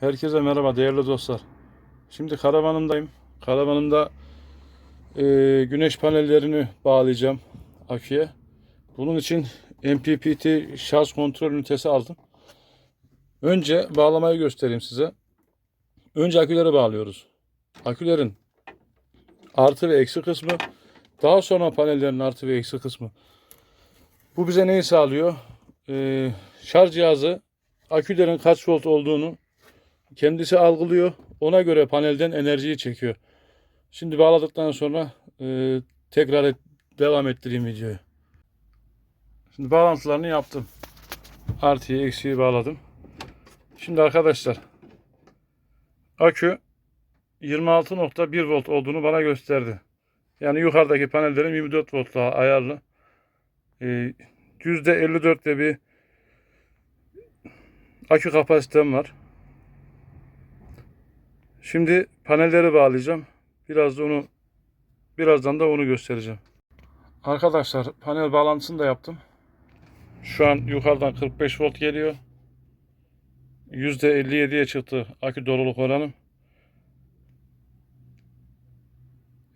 Herkese merhaba değerli dostlar. Şimdi karavanımdayım. Karavanımda e, güneş panellerini bağlayacağım aküye. Bunun için MPPT şarj kontrol ünitesi aldım. Önce bağlamayı göstereyim size. Önce aküleri bağlıyoruz. Akülerin artı ve eksi kısmı. Daha sonra panellerin artı ve eksi kısmı. Bu bize neyi sağlıyor? E, şarj cihazı akülerin kaç volt olduğunu kendisi algılıyor. Ona göre panelden enerjiyi çekiyor. Şimdi bağladıktan sonra e, tekrar et- devam ettireyim videoyu. Şimdi bağlantılarını yaptım. Artıyı eksiği bağladım. Şimdi arkadaşlar akü 26.1 volt olduğunu bana gösterdi. Yani yukarıdaki panellerim 24 voltla ayarlı. E, %54'te bir akü kapasitem var. Şimdi panelleri bağlayacağım. Biraz da onu birazdan da onu göstereceğim. Arkadaşlar panel bağlantısını da yaptım. Şu an yukarıdan 45 volt geliyor. %57'ye çıktı akü doluluk oranım.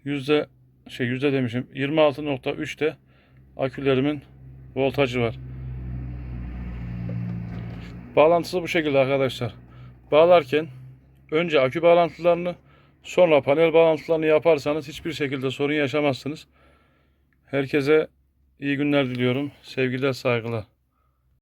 Yüzde şey yüzde demişim 26.3'te akülerimin voltajı var. Bağlantısı bu şekilde arkadaşlar. Bağlarken önce akü bağlantılarını sonra panel bağlantılarını yaparsanız hiçbir şekilde sorun yaşamazsınız. Herkese iyi günler diliyorum. Sevgiler, saygılar.